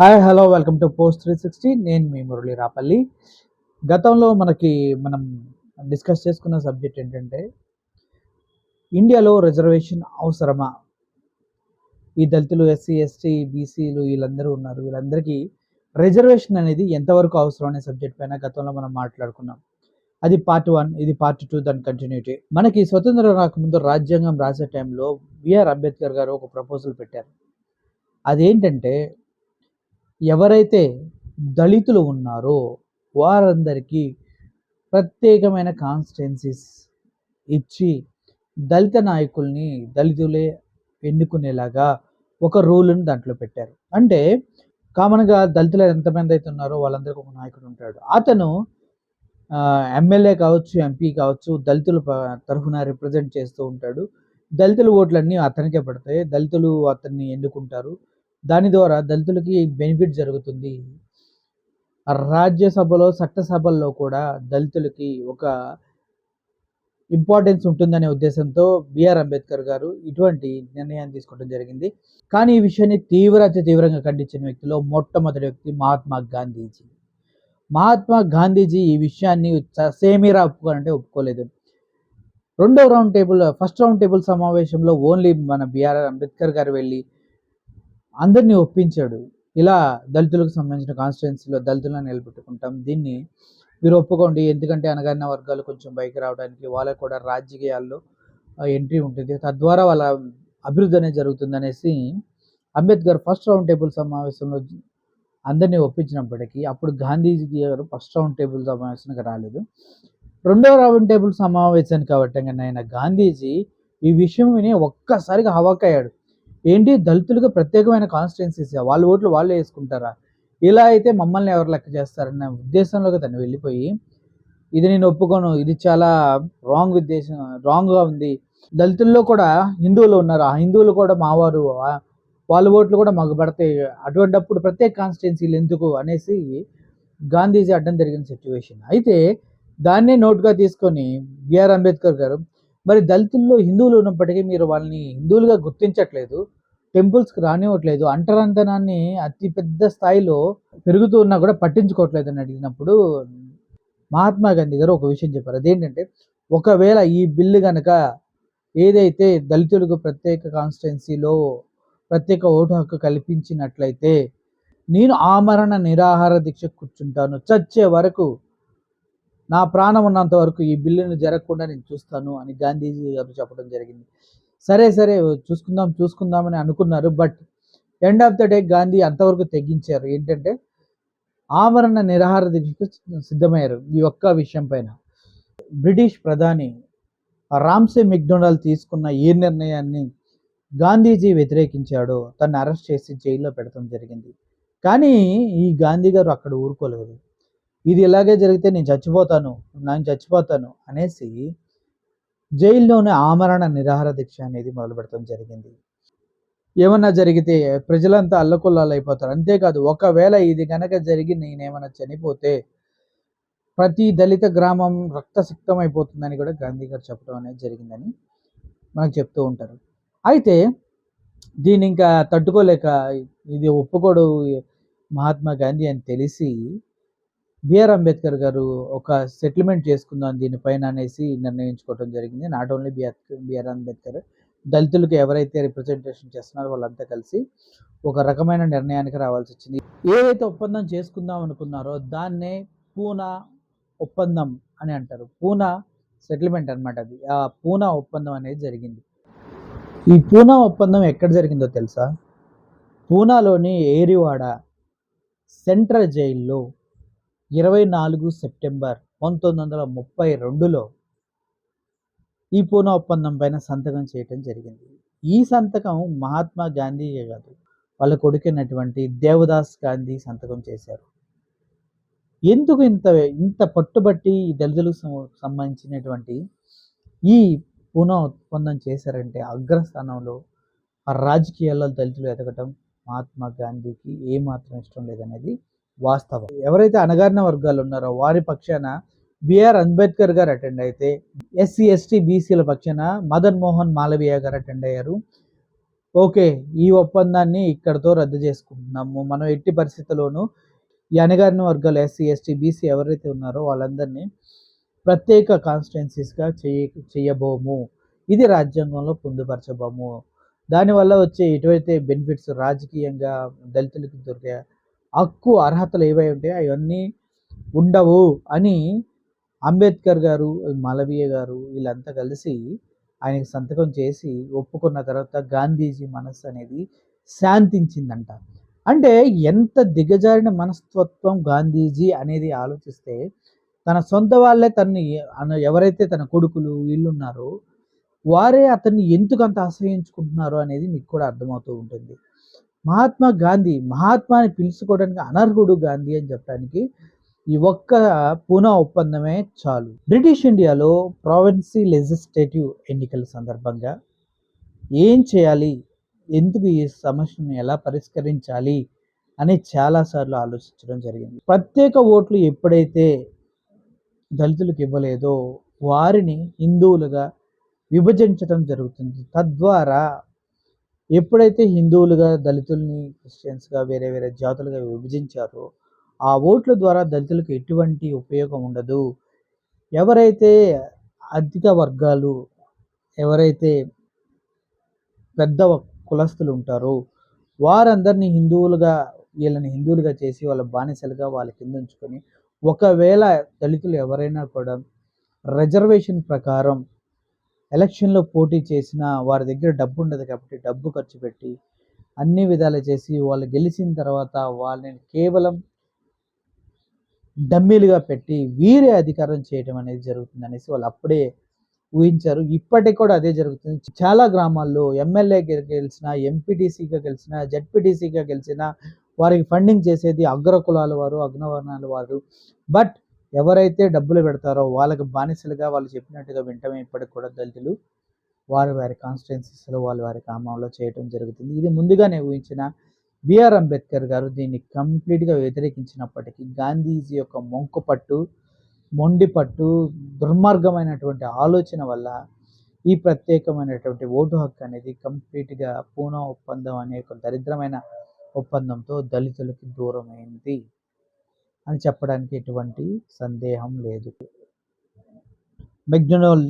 Hi hello welcome to post three sixty నేను మీ మురళి రాపల్లి. గతంలో మనకి మనం డిస్కస్ చేసుకున్న సబ్జెక్ట్ ఏంటంటే ఇండియాలో రిజర్వేషన్ అవసరమా? ఈ దళితులు ఎస్సీ ఎస్టీ బీసీలు వీళ్ళందరూ ఉన్నారు. వీళ్ళందరికీ రిజర్వేషన్ అనేది ఎంతవరకు అవసరం అనే సబ్జెక్ట్ పైన గతంలో మనం మాట్లాడుకున్నాం. అది పార్ట్ వన్ ఇది పార్ట్ టూ దాని కంటిన్యూటీ మనకి స్వతంత్రం రాకముందు రాజ్యాంగం రాసే టైంలో బిఆర్ అంబేద్కర్ గారు ఒక ప్రపోజల్ పెట్టారు. అదేంటంటే ఎవరైతే దళితులు ఉన్నారో వారందరికీ ప్రత్యేకమైన కాన్స్టిట్యున్సీస్ ఇచ్చి దళిత నాయకుల్ని దళితులే ఎన్నుకునేలాగా ఒక రూల్ని దాంట్లో పెట్టారు. అంటే కామన్గా దళితులు ఎంతమంది అయితే ఉన్నారో వాళ్ళందరికీ ఒక నాయకుడు ఉంటాడు. అతను ఎమ్మెల్యే కావచ్చు ఎంపీ కావచ్చు దళితుల తరఫున రిప్రజెంట్ చేస్తూ ఉంటాడు. దళితుల ఓట్లన్నీ అతనికే పడతాయి. దళితులు అతన్ని ఎన్నుకుంటారు. దాని ద్వారా దళితులకి బెనిఫిట్ జరుగుతుంది. రాజ్యసభలో చట్టసభల్లో కూడా దళితులకి ఒక ఇంపార్టెన్స్ ఉంటుందనే ఉద్దేశంతో బిఆర్ అంబేద్కర్ గారు ఇటువంటి నిర్ణయాన్ని తీసుకోవడం జరిగింది. కానీ ఈ విషయాన్ని తీవ్ర అతి తీవ్రంగా ఖండించిన వ్యక్తిలో మొట్టమొదటి వ్యక్తి మహాత్మా గాంధీజీ. మహాత్మా గాంధీజీ ఈ విషయాన్ని సేమీరా ఒప్పుకోనంటే ఒప్పుకోలేదు. రెండో round table first round table సమావేశంలో ఓన్లీ మన బిఆర్ అంబేద్కర్ గారు వెళ్ళి అందరినీ ఒప్పించాడు. ఇలా దళితులకు సంబంధించిన కాన్స్టిట్యున్సీలో దళితులను నిలబెట్టుకుంటాం. దీన్ని మీరు ఒప్పుకోండి. ఎందుకంటే అనగారిన వర్గాలు కొంచెం పైకి రావడానికి వాళ్ళకు కూడా రాజకీయాల్లో ఎంట్రీ ఉంటుంది. తద్వారా వాళ్ళ అభివృద్ధి అనేది జరుగుతుంది అనేసి అంబేద్కర్ ఫస్ట్ రౌండ్ టేబుల్ సమావేశంలో అందరినీ ఒప్పించినప్పటికీ అప్పుడు గాంధీజీ గారు ఫస్ట్ రౌండ్ టేబుల్ సమావేశానికి రాలేదు. రెండవ రౌండ్ టేబుల్ సమావేశానికి అవటంగా ఆయన గాంధీజీ ఈ విషయం విని ఒక్కసారిగా హవాకయ్యాడు ఏంటి? దళితులకు ప్రత్యేకమైన కాన్స్టిట్యున్సీస్ వాళ్ళ ఓట్లు వాళ్ళే వేసుకుంటారా? ఇలా అయితే మమ్మల్ని ఎవరు లెక్క చేస్తారన్న ఉద్దేశంలోకి తను వెళ్ళిపోయి ఇది నేను ఒప్పుకోను. ఇది చాలా రాంగ్ ఉద్దేశం రాంగ్గా ఉంది. దళితుల్లో కూడా హిందువులు ఉన్నారు. ఆ హిందువులు కూడా మావారు వాళ్ళ ఓట్లు కూడా మాకు పడతాయి. అటువంటప్పుడు ప్రత్యేక కాన్స్టిట్యున్సీలు ఎందుకు అనేసి గాంధీజీ అడ్డం జరిగిన సిచ్యువేషన్ అయితే దాన్నే నోట్గా తీసుకొని బిఆర్ అంబేద్కర్ గారు మరి దళితుల్లో హిందువులు ఉన్నప్పటికీ మీరు వాళ్ళని హిందువులుగా గుర్తించట్లేదు. టెంపుల్స్కి రానివ్వట్లేదు. అంటరంతనాన్ని అతిపెద్ద స్థాయిలో పెరుగుతూ ఉన్నా కూడా పట్టించుకోవట్లేదు అని అడిగినప్పుడు మహాత్మా గాంధీ గారు ఒక విషయం చెప్పారు. అదేంటంటే ఒకవేళ ఈ బిల్లు కనుక ఏదైతే దళితులకు ప్రత్యేక కాన్స్టిట్యున్సీలో ప్రత్యేక ఓటు హక్కు కల్పించినట్లయితే నేను ఆమరణ నిరాహార దీక్ష కూర్చుంటాను. చచ్చే వరకు నా ప్రాణం ఉన్నంత వరకు ఈ బిల్లును జరగకుండా నేను చూస్తాను అని గాంధీజీ గారు చెప్పడం జరిగింది. సరే సరే చూసుకుందాం చూసుకుందామని అనుకున్నారు. But end of the day Gandhi అంతవరకు తెగించారు. ఏంటంటే ఆమరణ నిరాహార దీక్షకు సిద్ధమయ్యారు ఈ ఒక్క విషయం పైన. బ్రిటిష్ ప్రధాని రామ్సే మెక్డొనాల్డ్ తీసుకున్న ఏ నిర్ణయాన్ని గాంధీజీ వ్యతిరేకించాడో. తను అరెస్ట్ చేసి జైల్లో పెడతాం జరిగింది. కానీ ఈ గాంధీ గారు అక్కడ ఊరుకోలేదు. ఇది ఇలాగే జరిగితే నేను చచ్చిపోతాను నేను చచ్చిపోతాను అనేసి జైల్లోనే ఆమరణ నిరాహార దీక్ష అనేది మొదలు జరిగింది. ఏమన్నా జరిగితే ప్రజలంతా అల్లకొల్లాలు అయిపోతారు. అంతేకాదు ఒకవేళ ఇది కనుక జరిగి నేనేమైనా చనిపోతే ప్రతి దళిత గ్రామం రక్తసిక్తం అయిపోతుందని కూడా గాంధీ గారు చెప్పడం అనేది జరిగిందని మనకు చెప్తూ ఉంటారు. అయితే దీని ఇంకా తట్టుకోలేక ఇది ఒప్పుకోడు మహాత్మా గాంధీ అని తెలిసి బిఆర్ అంబేద్కర్ గారు ఒక సెటిల్మెంట్ చేసుకుందాం దీనిపైన అనేసి నిర్ణయించుకోవడం జరిగింది. Not only BR BR Ambedkar దళితులకు ఎవరైతే రిప్రజెంటేషన్ చేస్తున్నారో వాళ్ళంతా కలిసి ఒక రకమైన నిర్ణయానికి రావాల్సి వచ్చింది. ఏదైతే ఒప్పందం చేసుకుందాం అనుకున్నారో దాన్నే పూనా ఒప్పందం అని అంటారు. పూనా సెటిల్మెంట్ అనమాట అది. ఆ పూనా ఒప్పందం అనేది జరిగింది. ఈ పూనా ఒప్పందం ఎక్కడ జరిగిందో తెలుసా? పూనాలోని ఏరివాడ సెంట్రల్ జైల్లో ఇరవై నాలుగు సెప్టెంబర్ పంతొమ్మిది వందల ముప్పై రెండులో ఈ పూనా ఒప్పందం పైన సంతకం చేయటం జరిగింది. ఈ సంతకం మహాత్మా గాంధీయే కాదు వాళ్ళ కొడుకైనటువంటి దేవదాస్ గాంధీ సంతకం చేశారు. ఎందుకు ఇంత ఇంత పట్టుబట్టి ఈ దళితులకు సం- సంబంధించినటువంటి ఈ పూనా ఒప్పందం చేశారంటే అగ్రస్థానంలో ఆ రాజకీయాల్లో దళితులు ఎదగటం మహాత్మా గాంధీకి ఏమాత్రం ఇష్టం లేదనేది వాస్తవం. ఎవరైతే అణగారిన వర్గాలు ఉన్నారో వారి పక్షాన బిఆర్ అంబేద్కర్ గారు అటెండ్ అయితే ఎస్సీ ఎస్టీ బీసీల పక్షాన మదన్ మోహన్ మాలవీయ గారు అటెండ్ అయ్యారు. ఓకే ఈ ఒప్పందాన్ని ఇక్కడతో రద్దు చేసుకుంటున్నాము. మనం ఎట్టి పరిస్థితుల్లోనూ ఈ అణగారిన వర్గాలు ఎస్సీ ఎస్టీ బీసీ ఎవరైతే ఉన్నారో వాళ్ళందరినీ ప్రత్యేక కాన్స్టిట్యున్సీస్గా చేయ చేయబోము. ఇది రాజ్యాంగంలో పొందుపరచబోము. దానివల్ల వచ్చే ఎటువైతే బెనిఫిట్స్ రాజకీయంగా దళితులకు దొరికే హక్కు అర్హతలు ఏవై ఉంటాయో అవన్నీ ఉండవు అని అంబేద్కర్ గారు మాలవీయ గారు వీళ్ళంతా కలిసి ఆయనకి సంతకం చేసి ఒప్పుకున్న తర్వాత గాంధీజీ మనస్సు అనేది శాంతించిందంట. అంటే ఎంత దిగజారిన మనస్తత్వం గాంధీజీ అనేది ఆలోచిస్తే తన సొంత వాళ్ళే తనని ఎవరైతే తన కొడుకులు వీళ్ళున్నారో వారే అతన్ని ఎందుకు అంత ఆశ్రయించుకుంటున్నారు అనేది మీకు కూడా అర్థమవుతూ ఉంటుంది. మహాత్మా గాంధీ మహాత్మాని పిలుచుకోవడానికి అనర్హుడు గాంధీ అని చెప్పడానికి ఈ ఒక్క పూనా ఒప్పందమే చాలు. బ్రిటిష్ ఇండియాలో ప్రావిన్సీ లెజిస్లేటివ్ ఎన్నికల సందర్భంగా ఏం చేయాలి? ఎందుకు ఈ సమస్యను ఎలా పరిష్కరించాలి? అని చాలాసార్లు ఆలోచించడం జరిగింది. ప్రత్యేక ఓట్లు ఎప్పుడైతే దళితులకు ఇవ్వలేదో వారిని హిందువులుగా విభజించడం జరుగుతుంది. తద్వారా ఎప్పుడైతే హిందువులుగా దళితుల్ని క్రిస్టియన్స్గా వేరే వేరే జాతులుగా విభజించారో ఆ ఓట్ల ద్వారా దళితులకు ఎటువంటి ఉపయోగం ఉండదు. ఎవరైతే అధిక వర్గాలు ఎవరైతే పెద్ద కులస్తులు ఉంటారో వారందరినీ హిందువులుగా వీళ్ళని హిందువులుగా చేసి వాళ్ళ బానిసలుగా వాళ్ళ కింద ఉంచుకొని ఒకవేళ దళితులు ఎవరైనా కూడా రిజర్వేషన్ ప్రకారం ఎలక్షన్లో పోటీ చేసిన వారి దగ్గర డబ్బు ఉండదు కాబట్టి డబ్బు ఖర్చు పెట్టి అన్ని విధాలు చేసి వాళ్ళు గెలిచిన తర్వాత వాళ్ళని కేవలం డమ్మీలుగా పెట్టి వీరే అధికారం చేయడం అనేది జరుగుతుంది అనేసి వాళ్ళు అప్పుడే ఊహించారు. ఇప్పటికి కూడా అదే జరుగుతుంది. చాలా గ్రామాల్లో ఎమ్మెల్యే గెలిచిన ఎంపీటీసీగా గెలిచిన జడ్పీటీసీగా గెలిచిన వారికి ఫండింగ్ చేసేది అగ్ర కులాల వారు అగ్నవర్ణాల వారు. బట్ ఎవరైతే డబ్బులు పెడతారో వాళ్ళకి బానిసలుగా వాళ్ళు చెప్పినట్టుగా వింటమే ఇప్పటికి కూడా దళితులు. వారి వారి కాన్స్టిట్యున్సీస్లో వాళ్ళు వారి గ్రామంలో చేయడం జరుగుతుంది. ఇది ముందుగానే ఊహించిన బిఆర్ అంబేద్కర్ గారు దీన్ని కంప్లీట్గా వ్యతిరేకించినప్పటికీ గాంధీజీ యొక్క మొంకు పట్టు మొండి పట్టు దుర్మార్గమైనటువంటి ఆలోచన వల్ల ఈ ప్రత్యేకమైనటువంటి ఓటు హక్కు అనేది కంప్లీట్గా పూనా ఒప్పందం అనే ఒక దరిద్రమైన ఒప్పందంతో దళితులకి దూరమైంది. అని చెప్పడానికి ఎటువంటి సందేహం లేదు. మెగ్నోల్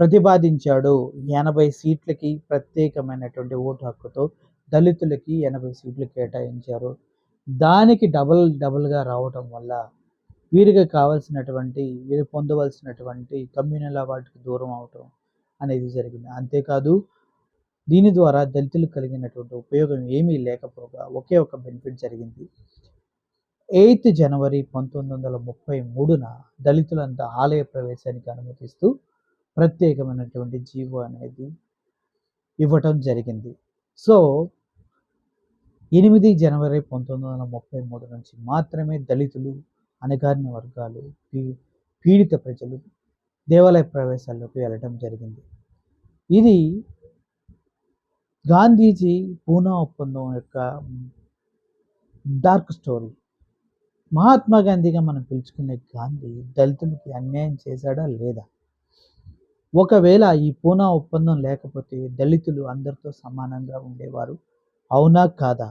ప్రతిపాదించాడు ఎనభై సీట్లకి ప్రత్యేకమైనటువంటి ఓటు హక్కుతో దళితులకి ఎనభై సీట్లు కేటాయించారు. దానికి డబల్ డబల్గా రావటం వల్ల వీరికి కావాల్సినటువంటి వీరు పొందవలసినటువంటి కమ్యూనల్ అవార్డుకి దూరం అవటం అనేది జరిగింది. అంతేకాదు దీని ద్వారా దళితులకు కలిగినటువంటి ఉపయోగం ఏమీ లేకపోగా ఒకే ఒక బెనిఫిట్ జరిగింది. ఎయిత్ జనవరి పంతొమ్మిది వందల ముప్పై మూడున దళితులంతా ఆలయ ప్రవేశానికి అనుమతిస్తూ ప్రత్యేకమైనటువంటి జీవో అనేది ఇవ్వటం జరిగింది. సో ఎనిమిది జనవరి పంతొమ్మిది వందల ముప్పై మూడు నుంచి మాత్రమే దళితులు అణగారిన వర్గాలు పీ పీడిత ప్రజలు దేవాలయ ప్రవేశాల్లోకి వెళ్ళడం జరిగింది. ఇది గాంధీజీ పూనా ఒప్పందం యొక్క డార్క్ స్టోరీ. మహాత్మా గాంధీగా మనం పిలుచుకునే గాంధీ దళితులకి అన్యాయం చేశాడా లేదా? ఒకవేళ ఈ పూనా ఒప్పందం లేకపోతే దళితులు అందరితో సమానంగా ఉండేవారు అవునా కాదా?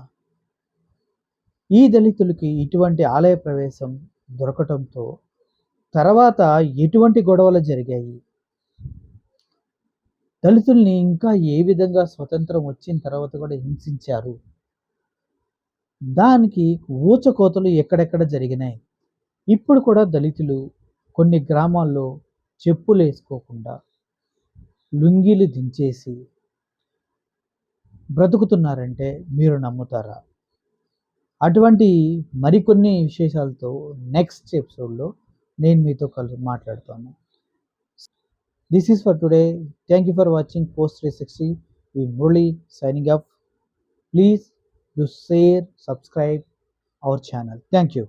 ఈ దళితులకి ఇటువంటి ఆలయ ప్రవేశం దొరకటంతో తర్వాత ఎటువంటి గొడవలు జరిగాయి? దళితుల్ని ఇంకా ఏ విధంగా స్వతంత్రం వచ్చిన తర్వాత కూడా హింసించారు? దానికి ఊచకోతలు ఎక్కడెక్కడ జరిగినాయి? ఇప్పుడు కూడా దళితులు కొన్ని గ్రామాల్లో చెప్పులు వేసుకోకుండా లుంగీలు దించేసి బ్రతుకుతున్నారంటే మీరు నమ్ముతారా? అటువంటి మరికొన్ని విశేషాలతో నెక్స్ట్ ఎపిసోడ్లో నేను మీతో కలిసి మాట్లాడుతాను. This is for today thank you for watching post three sixty ఈ Murali signing up please do share subscribe our channel thank you